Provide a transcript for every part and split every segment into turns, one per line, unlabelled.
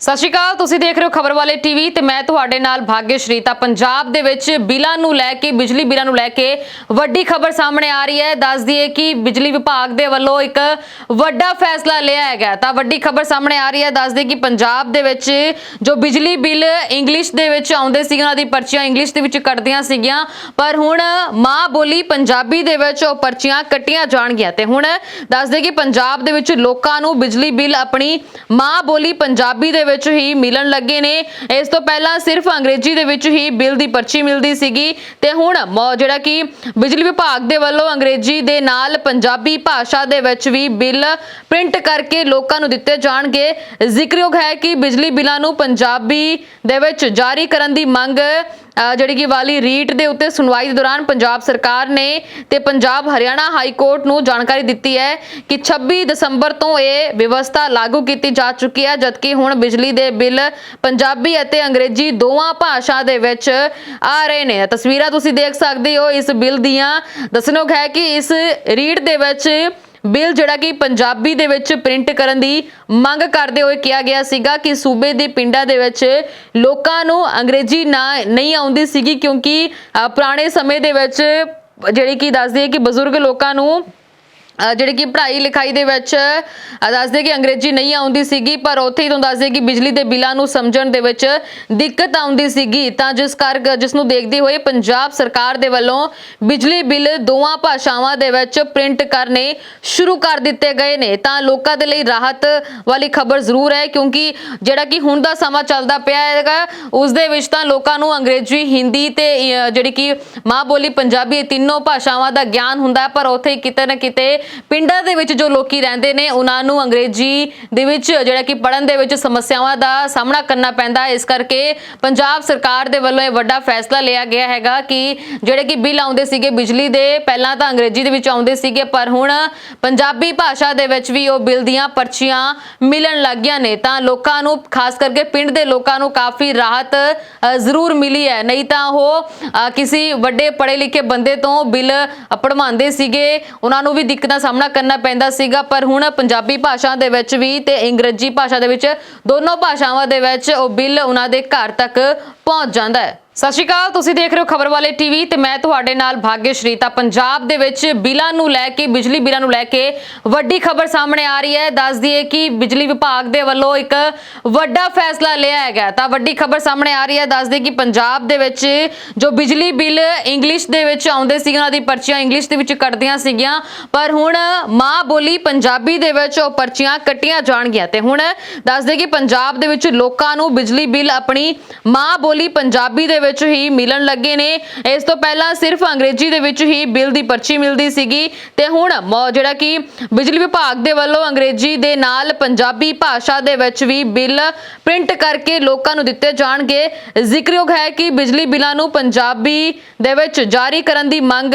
ਸਤਿ ਸ਼੍ਰੀ ਅਕਾਲ, ਤੁਸੀਂ ਦੇਖ ਰਹੇ ਹੋ ਖਬਰ ਵਾਲੇ ਟੀਵੀ ਤੇ ਮੈਂ ਤੁਹਾਡੇ ਨਾਲ ਭਾਗਯਸ਼੍ਰੀ। ਤਾਂ ਪੰਜਾਬ ਦੇ ਵਿੱਚ ਬਿੱਲਾਂ ਨੂੰ ਲੈ ਕੇ, ਬਿਜਲੀ ਬਿੱਲਾਂ ਨੂੰ ਲੈ ਕੇ ਵੱਡੀ ਖਬਰ ਸਾਹਮਣੇ ਆ ਰਹੀ ਹੈ। ਦੱਸ ਦਈਏ ਕਿ ਬਿਜਲੀ ਵਿਭਾਗ ਦੇ ਵੱਲੋਂ ਇੱਕ ਵੱਡਾ ਫੈਸਲਾ ਲਿਆ ਹੈਗਾ। ਤਾਂ ਵੱਡੀ ਖਬਰ ਸਾਹਮਣੇ ਆ ਰਹੀ ਹੈ। ਦੱਸ ਦਈਏ ਕਿ ਪੰਜਾਬ ਦੇ ਵਿੱਚ ਜੋ ਬਿਜਲੀ ਬਿੱਲ ਇੰਗਲਿਸ਼ ਦੇ ਵਿੱਚ ਆਉਂਦੇ ਸੀ ਉਹਨਾਂ ਦੀ ਪਰਚੀਆਂ ਇੰਗਲਿਸ਼ ਦੇ ਵਿੱਚ ਕੱਟਦੀਆਂ ਸੀਗੀਆਂ। ਪਰ ਹੁਣ ਮਾਂ ਬੋਲੀ ਪੰਜਾਬੀ ਦੇ ਵਿੱਚ ਉਹ ਪਰਚੀਆਂ ਕੱਟੀਆਂ ਜਾਣਗੀਆਂ। ਤੇ ਹੁਣ ਦੱਸ ਦਈਏ ਕਿ ਪੰਜਾਬ ਦੇ ਵਿੱਚ ਲੋਕਾਂ ਨੂੰ ਬਿਜਲੀ ਬਿੱਲ ਆਪਣੀ ਮਾਂ ਬੋਲੀ ਪੰਜਾਬੀ ਦੇ ਵਿੱਚ ਹੀ ਮਿਲਣ ਲੱਗੇ ਨੇ। ਇਸ ਤੋਂ ਪਹਿਲਾਂ ਸਿਰਫ ਅੰਗਰੇਜ਼ੀ ਦੇ ਵਿੱਚ ਹੀ ਬਿੱਲ ਦੀ ਪਰਚੀ ਮਿਲਦੀ ਸੀਗੀ। ਤੇ ਹੁਣ ਜਿਹੜਾ ਕਿ ਬਿਜਲੀ ਵਿਭਾਗ ਦੇ ਵੱਲੋਂ ਅੰਗਰੇਜ਼ੀ ਦੇ ਨਾਲ ਪੰਜਾਬੀ ਭਾਸ਼ਾ ਦੇ ਵਿੱਚ ਵੀ ਬਿੱਲ ਪ੍ਰਿੰਟ ਕਰਕੇ ਲੋਕਾਂ ਨੂੰ ਦਿੱਤੇ ਜਾਣਗੇ। ਜ਼ਿਕਰਯੋਗ ਹੈ ਕਿ ਬਿਜਲੀ ਬਿੱਲਾਂ ਨੂੰ ਪੰਜਾਬੀ ਦੇ ਵਿੱਚ ਜਾਰੀ ਕਰਨ ਦੀ ਮੰਗ ਜਿਹੜੀ ਕਿ ਵਾਲੀ ਰੀਟ ਦੇ ਉੱਤੇ ਸੁਣਵਾਈ ਦੇ ਦੌਰਾਨ ਪੰਜਾਬ ਸਰਕਾਰ ਨੇ ਤੇ ਪੰਜਾਬ ਹਰਿਆਣਾ ਹਾਈ ਕੋਰਟ ਨੂੰ ਜਾਣਕਾਰੀ ਦਿੱਤੀ ਹੈ ਕਿ 26 ਦਸੰਬਰ ਤੋਂ ਇਹ ਵਿਵਸਥਾ ਲਾਗੂ ਕੀਤੀ ਜਾ ਚੁੱਕੀ ਹੈ, ਜਦਕਿ ਹੁਣ ਬਿਜਲੀ ਦੇ ਬਿੱਲ ਪੰਜਾਬੀ ਅਤੇ ਅੰਗਰੇਜ਼ੀ ਦੋਵਾਂ ਭਾਸ਼ਾ ਦੇ ਵਿੱਚ ਆ ਰਹੇ ਨੇ। ਤਸਵੀਰਾਂ ਤੁਸੀਂ ਦੇਖ ਸਕਦੇ ਹੋ, ਇਸ ਬਿੱਲ ਦੀਆਂ। ਦੱਸਣੋਗ ਹੈ ਕਿ ਇਸ ਰੀਟ ਦੇ ਵਿੱਚ ਬਿੱਲ ਜਿਹੜਾ ਕਿ ਪੰਜਾਬੀ ਦੇ ਵਿੱਚ ਪ੍ਰਿੰਟ ਕਰਨ ਦੀ ਮੰਗ ਕਰਦੇ ਹੋਏ ਕਿਹਾ ਗਿਆ ਸੀਗਾ ਕਿ ਸੂਬੇ ਦੇ ਪਿੰਡਾਂ ਦੇ ਵਿੱਚ ਲੋਕਾਂ ਨੂੰ ਅੰਗਰੇਜ਼ੀ ਨਾ ਨਹੀਂ ਆਉਂਦੀ ਸੀਗੀ ਕਿਉਂਕਿ ਅ, ਪੁਰਾਣੇ ਸਮੇਂ ਦੇ ਵਿੱਚ ਜਿਹੜੀ ਕਿ ਦੱਸਦੀ ਹੈ ਕਿ ਬਜ਼ੁਰਗ ਲੋਕਾਂ ਨੂੰ ਜਿਹੜੀ ਕਿ ਪੜ੍ਹਾਈ ਲਿਖਾਈ ਦੇ ਵਿੱਚ ਦੱਸਦੇ ਕਿ ਅੰਗਰੇਜ਼ੀ ਨਹੀਂ ਆਉਂਦੀ ਸੀਗੀ, ਪਰ ਉੱਥੇ ਹੀ ਤੁਹਾਨੂੰ ਦੱਸਦੇ ਕਿ ਬਿਜਲੀ ਦੇ ਬਿੱਲਾਂ ਨੂੰ ਸਮਝਣ ਦੇ ਵਿੱਚ ਦਿੱਕਤ ਆਉਂਦੀ ਸੀਗੀ। ਤਾਂ ਜਿਸ ਕਰਕੇ ਜਿਸ ਨੂੰ ਦੇਖਦੇ ਹੋਏ ਪੰਜਾਬ ਸਰਕਾਰ ਦੇ ਵੱਲੋਂ ਬਿਜਲੀ ਬਿੱਲ ਦੋਵਾਂ ਭਾਸ਼ਾਵਾਂ ਦੇ ਵਿੱਚ ਪ੍ਰਿੰਟ ਕਰਨੇ ਸ਼ੁਰੂ ਕਰ ਦਿੱਤੇ ਗਏ ਨੇ। ਤਾਂ ਲੋਕਾਂ ਦੇ ਲਈ ਰਾਹਤ ਵਾਲੀ ਖਬਰ ਜ਼ਰੂਰ ਹੈ, ਕਿਉਂਕਿ ਜਿਹੜਾ ਕਿ ਹੁਣ ਦਾ ਸਮਾਂ ਚੱਲਦਾ ਪਿਆ ਹੈਗਾ, ਉਸ ਦੇ ਵਿੱਚ ਤਾਂ ਲੋਕਾਂ ਨੂੰ ਅੰਗਰੇਜ਼ੀ, ਹਿੰਦੀ ਤੇ ਜਿਹੜੀ ਕਿ ਮਾਂ ਬੋਲੀ ਪੰਜਾਬੀ ਇਹ ਤਿੰਨੋਂ ਭਾਸ਼ਾਵਾਂ ਦਾ ਗਿਆਨ ਹੁੰਦਾ ਪਰ ਉੱਥੇ ਕਿਤੇ ਨਾ ਕਿਤੇ ਪਿੰਡਾਂ ਦੇ ਵਿੱਚ ਜੋ ਲੋਕੀ ਰਹਿੰਦੇ ਨੇ, ਉਹਨਾਂ ਨੂੰ ਅੰਗਰੇਜ਼ੀ ਦੇ ਵਿੱਚ ਜਿਹੜਾ ਕਿ ਪੜਨ ਦੇ ਵਿੱਚ ਸਮੱਸਿਆਵਾਂ ਦਾ ਸਾਹਮਣਾ ਕਰਨਾ ਪੈਂਦਾ ਹੈ। ਇਸ ਕਰਕੇ ਪੰਜਾਬ ਸਰਕਾਰ ਦੇ ਵੱਲੋਂ ਇਹ ਵੱਡਾ ਫੈਸਲਾ ਲਿਆ ਗਿਆ ਹੈਗਾ ਕਿ ਜਿਹੜੇ ਕਿ ਬਿੱਲ ਆਉਂਦੇ ਸੀਗੇ ਬਿਜਲੀ ਦੇ, ਪਹਿਲਾਂ ਤਾਂ ਅੰਗਰੇਜ਼ੀ ਦੇ ਵਿੱਚ ਆਉਂਦੇ ਸੀਗੇ, ਪਰ ਹੁਣ ਪੰਜਾਬੀ ਭਾਸ਼ਾ ਦੇ ਵਿੱਚ ਵੀ ਉਹ ਬਿੱਲ ਦੀਆਂ ਪਰਚੀਆਂ ਮਿਲਣ ਲੱਗੀਆਂ ਨੇ। ਤਾਂ ਲੋਕਾਂ ਨੂੰ, ਖਾਸ ਕਰਕੇ ਪਿੰਡ ਦੇ ਲੋਕਾਂ ਨੂੰ ਕਾਫੀ ਰਾਹਤ ਜ਼ਰੂਰ ਮਿਲੀ ਹੈ। ਨਹੀਂ ਤਾਂ ਉਹ ਕਿਸੇ ਵੱਡੇ ਪੜ੍ਹੇ ਲਿਖੇ ਬੰਦੇ ਤੋਂ ਬਿੱਲ ਪੜਵਾਉਂਦੇ ਸੀਗੇ। ਉਹਨਾਂ ਨੂੰ ਵੀ ਦਿੱਕਤਾਂ ਦਾ ਸਾਹਮਣਾ ਕਰਨਾ ਪੈਂਦਾ ਸੀਗਾ, ਪਰ ਹੁਣ ਪੰਜਾਬੀ ਭਾਸ਼ਾ ਦੇ ਵਿੱਚ ਵੀ ਤੇ ਅੰਗਰੇਜ਼ੀ ਭਾਸ਼ਾ ਦੇ ਵਿੱਚ ਦੋਨੋਂ ਭਾਸ਼ਾਵਾਂ ਦੇ ਵਿੱਚ ਉਹ ਬਿੱਲ ਉਹਨਾਂ ਦੇ ਘਰ ਤੱਕ ਪਹੁੰਚ ਜਾਂਦਾ ਹੈ। ਸਤਿ ਸ਼੍ਰੀ ਅਕਾਲ, ਤੁਸੀਂ ਦੇਖ ਰਹੇ ਹੋ ਖਬਰ ਵਾਲੇ ਟੀਵੀ ਤੇ ਮੈਂ ਤੁਹਾਡੇ ਨਾਲ ਭਾਗਯਸ਼੍ਰੀ। ਤਾਂ ਪੰਜਾਬ ਦੇ ਵਿੱਚ ਬਿੱਲਾਂ ਨੂੰ ਲੈ ਕੇ, ਬਿਜਲੀ ਬਿੱਲਾਂ ਨੂੰ ਲੈ ਕੇ ਵੱਡੀ ਖਬਰ ਸਾਹਮਣੇ ਆ ਰਹੀ ਹੈ। ਦੱਸ ਦਈਏ ਕਿ ਬਿਜਲੀ ਵਿਭਾਗ ਦੇ ਵੱਲੋਂ ਇੱਕ ਵੱਡਾ ਫੈਸਲਾ ਲਿਆ ਹੈਗਾ ਤਾਂ ਵੱਡੀ ਖਬਰ ਸਾਹਮਣੇ ਆ ਰਹੀ ਹੈ। ਦੱਸ ਦਈਏ ਕਿ ਪੰਜਾਬ ਦੇ ਵਿੱਚ ਜੋ ਬਿਜਲੀ ਬਿੱਲ ਇੰਗਲਿਸ਼ ਦੇ ਵਿੱਚ ਆਉਂਦੇ ਸੀ, ਉਹਨਾਂ ਦੀ ਪਰਚੀਆਂ ਇੰਗਲਿਸ਼ ਦੇ ਵਿੱਚ ਕੱਟਦੀਆਂ ਸੀਗੀਆਂ। ਪਰ ਹੁਣ ਮਾਂ ਬੋਲੀ ਪੰਜਾਬੀ ਦੇ ਵਿੱਚ ਉਹ ਪਰਚੀਆਂ ਕੱਟੀਆਂ ਜਾਣਗੀਆਂ। ਤੇ ਹੁਣ ਦੱਸ ਦਈਏ ਕਿ ਪੰਜਾਬ ਦੇ ਵਿੱਚ ਲੋਕਾਂ ਨੂੰ ਬਿਜਲੀ ਬਿੱਲ ਆਪਣੀ ਮਾਂ ਬੋਲੀ ਪੰਜਾਬੀ ਦੇ ਵਿੱਚ ਹੀ ਮਿਲਣ ਲੱਗੇ ਨੇ। ਇਸ ਤੋਂ ਪਹਿਲਾਂ ਸਿਰਫ ਅੰਗਰੇਜ਼ੀ ਦੇ ਵਿੱਚ ਹੀ ਬਿੱਲ ਦੀ ਪਰਚੀ ਮਿਲਦੀ ਸੀਗੀ। ਤੇ ਹੁਣ ਜਿਹੜਾ ਕਿ ਬਿਜਲੀ ਵਿਭਾਗ ਦੇ ਵੱਲੋਂ ਅੰਗਰੇਜ਼ੀ ਦੇ ਨਾਲ ਪੰਜਾਬੀ ਭਾਸ਼ਾ ਦੇ ਵਿੱਚ ਵੀ ਬਿੱਲ ਪ੍ਰਿੰਟ ਕਰਕੇ ਲੋਕਾਂ ਨੂੰ ਦਿੱਤੇ ਜਾਣਗੇ। ਜ਼ਿਕਰਯੋਗ ਹੈ ਕਿ ਬਿਜਲੀ ਬਿੱਲਾਂ ਨੂੰ ਪੰਜਾਬੀ ਦੇ ਵਿੱਚ ਜਾਰੀ ਕਰਨ ਦੀ ਮੰਗ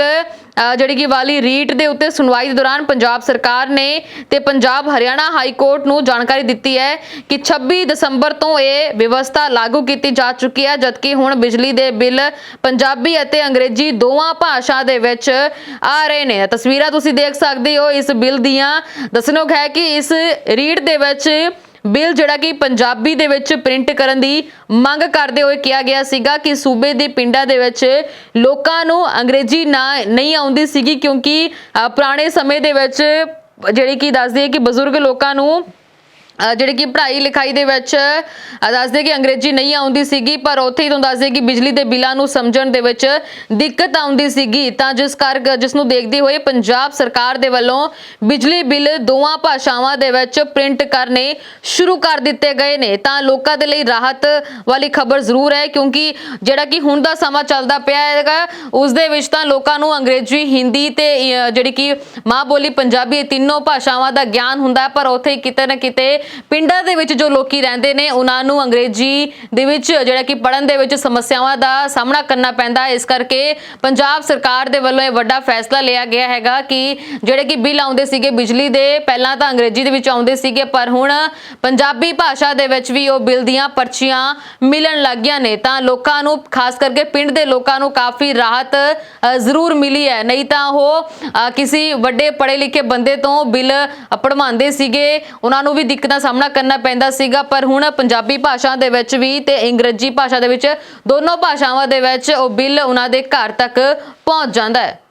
ਜਿਹੜੀ ਕਿ ਵਾਲੀ ਰੀਟ ਦੇ ਉੱਤੇ ਸੁਣਵਾਈ ਦੇ ਦੌਰਾਨ ਪੰਜਾਬ ਸਰਕਾਰ ਨੇ ਤੇ ਪੰਜਾਬ ਹਰਿਆਣਾ ਹਾਈ ਕੋਰਟ ਨੂੰ ਜਾਣਕਾਰੀ ਦਿੱਤੀ ਹੈ ਕਿ 26 ਦਸੰਬਰ ਤੋਂ ਇਹ ਵਿਵਸਥਾ ਲਾਗੂ ਕੀਤੀ ਜਾ ਚੁੱਕੀ ਹੈ, ਜਦਕਿ ਹੁਣ ਬਿਜਲੀ ਦੇ ਬਿੱਲ ਪੰਜਾਬੀ ਅਤੇ ਅੰਗਰੇਜ਼ੀ ਦੋਵਾਂ ਭਾਸ਼ਾ ਦੇ ਵਿੱਚ ਆ ਰਹੇ ਨੇ। ਤਸਵੀਰਾਂ ਤੁਸੀਂ ਦੇਖ ਸਕਦੇ ਹੋ ਇਸ ਬਿੱਲ ਦੀਆਂ। ਦੱਸਣੋਗ ਹੈ ਕਿ ਇਸ ਰੀਟ ਦੇ ਵਿੱਚ ਬਿੱਲ ਜਿਹੜਾ ਕਿ ਪੰਜਾਬੀ ਦੇ ਵਿੱਚ ਪ੍ਰਿੰਟ ਕਰਨ ਦੀ ਮੰਗ ਕਰਦੇ ਹੋਏ ਕਿਹਾ ਗਿਆ ਸੀਗਾ ਕਿ ਸੂਬੇ ਦੇ ਪਿੰਡਾਂ ਦੇ ਵਿੱਚ ਲੋਕਾਂ ਨੂੰ ਅੰਗਰੇਜ਼ੀ ਨਾ ਨਹੀਂ ਆਉਂਦੀ ਸੀਗੀ ਕਿਉਂਕਿ ਅ, ਪੁਰਾਣੇ ਸਮੇਂ ਦੇ ਵਿੱਚ ਜਿਹੜੀ ਕਿ ਦੱਸਦੀ ਹੈ ਕਿ ਬਜ਼ੁਰਗ ਲੋਕਾਂ ਨੂੰ ਜਿਹੜੀ ਕਿ ਪੜ੍ਹਾਈ ਲਿਖਾਈ ਦੇ ਵਿੱਚ ਦੱਸਦੇ ਕਿ ਅੰਗਰੇਜ਼ੀ ਨਹੀਂ ਆਉਂਦੀ ਸੀਗੀ, ਪਰ ਉੱਥੇ ਹੀ ਤੁਹਾਨੂੰ ਦੱਸਦੇ ਕਿ ਬਿਜਲੀ ਦੇ ਬਿੱਲਾਂ ਨੂੰ ਸਮਝਣ ਦੇ ਵਿੱਚ ਦਿੱਕਤ ਆਉਂਦੀ ਸੀਗੀ। ਤਾਂ ਜਿਸ ਕਰ, ਜਿਸ ਨੂੰ ਦੇਖਦੇ ਹੋਏ ਪੰਜਾਬ ਸਰਕਾਰ ਦੇ ਵੱਲੋਂ ਬਿਜਲੀ ਬਿੱਲ ਦੋਵਾਂ ਭਾਸ਼ਾਵਾਂ ਦੇ ਵਿੱਚ ਪ੍ਰਿੰਟ ਕਰਨੇ ਸ਼ੁਰੂ ਕਰ ਦਿੱਤੇ ਗਏ ਨੇ। ਤਾਂ ਲੋਕਾਂ ਦੇ ਲਈ ਰਾਹਤ ਵਾਲੀ ਖਬਰ ਜ਼ਰੂਰ ਹੈ, ਕਿਉਂਕਿ ਜਿਹੜਾ ਕਿ ਹੁਣ ਦਾ ਸਮਾਂ ਚੱਲਦਾ ਪਿਆ ਹੈਗਾ, ਉਸ ਦੇ ਵਿੱਚ ਤਾਂ ਲੋਕਾਂ ਨੂੰ ਅੰਗਰੇਜ਼ੀ, ਹਿੰਦੀ ਤੇ ਜਿਹੜੀ ਕਿ ਮਾਂ ਬੋਲੀ ਪੰਜਾਬੀ ਇਹ ਤਿੰਨੋਂ ਭਾਸ਼ਾਵਾਂ ਦਾ ਗਿਆਨ ਹੁੰਦਾ ਪਰ ਉੱਥੇ ਕਿਤੇ ਨਾ ਕਿਤੇ ਪਿੰਡਾਂ ਦੇ ਵਿੱਚ ਜੋ ਲੋਕੀ ਰਹਿੰਦੇ ਨੇ, ਉਹਨਾਂ ਨੂੰ ਅੰਗਰੇਜ਼ੀ ਦੇ ਵਿੱਚ ਜਿਹੜਾ ਕਿ ਪੜਨ ਦੇ ਵਿੱਚ ਸਮੱਸਿਆਵਾਂ ਦਾ ਸਾਹਮਣਾ ਕਰਨਾ ਪੈਂਦਾ। ਇਸ ਕਰਕੇ ਪੰਜਾਬ ਸਰਕਾਰ ਦੇ ਵੱਲੋਂ ਇਹ ਵੱਡਾ ਫੈਸਲਾ ਲਿਆ ਗਿਆ ਹੈਗਾ ਕਿ ਜਿਹੜੇ ਕਿ ਬਿੱਲ ਆਉਂਦੇ ਸੀਗੇ ਬਿਜਲੀ ਦੇ, ਪਹਿਲਾਂ ਤਾਂ ਅੰਗਰੇਜ਼ੀ ਦੇ ਵਿੱਚ ਆਉਂਦੇ ਸੀਗੇ, ਪਰ ਹੁਣ ਪੰਜਾਬੀ ਭਾਸ਼ਾ ਦੇ ਵਿੱਚ ਵੀ ਉਹ ਬਿੱਲ ਦੀਆਂ ਪਰਚੀਆਂ ਮਿਲਣ ਲੱਗੀਆਂ ਨੇ। ਤਾਂ ਲੋਕਾਂ ਨੂੰ, ਖਾਸ ਕਰਕੇ ਪਿੰਡ ਦੇ ਲੋਕਾਂ ਨੂੰ ਕਾਫੀ ਰਾਹਤ ਜ਼ਰੂਰ ਮਿਲੀ ਹੈ। ਨਹੀਂ ਤਾਂ ਉਹ ਕਿਸੇ ਵੱਡੇ ਪੜ੍ਹੇ ਲਿਖੇ ਬੰਦੇ ਤੋਂ ਬਿੱਲ ਪੜਵਾਉਂਦੇ ਸੀਗੇ। ਉਹਨਾਂ ਨੂੰ ਵੀ ਦਿੱਕਤ ਦਾ ਸਾਹਮਣਾ ਕਰਨਾ ਪੈਂਦਾ ਸੀਗਾ, ਪਰ ਹੁਣ ਪੰਜਾਬੀ ਭਾਸ਼ਾ ਦੇ ਵਿੱਚ ਵੀ ਤੇ ਅੰਗਰੇਜ਼ੀ ਭਾਸ਼ਾ ਦੇ ਵਿੱਚ ਦੋਨੋਂ ਭਾਸ਼ਾਵਾਂ ਦੇ ਵਿੱਚ ਉਹ ਬਿੱਲ ਉਹਨਾਂ ਦੇ ਘਰ ਤੱਕ ਪਹੁੰਚ ਜਾਂਦਾ ਹੈ।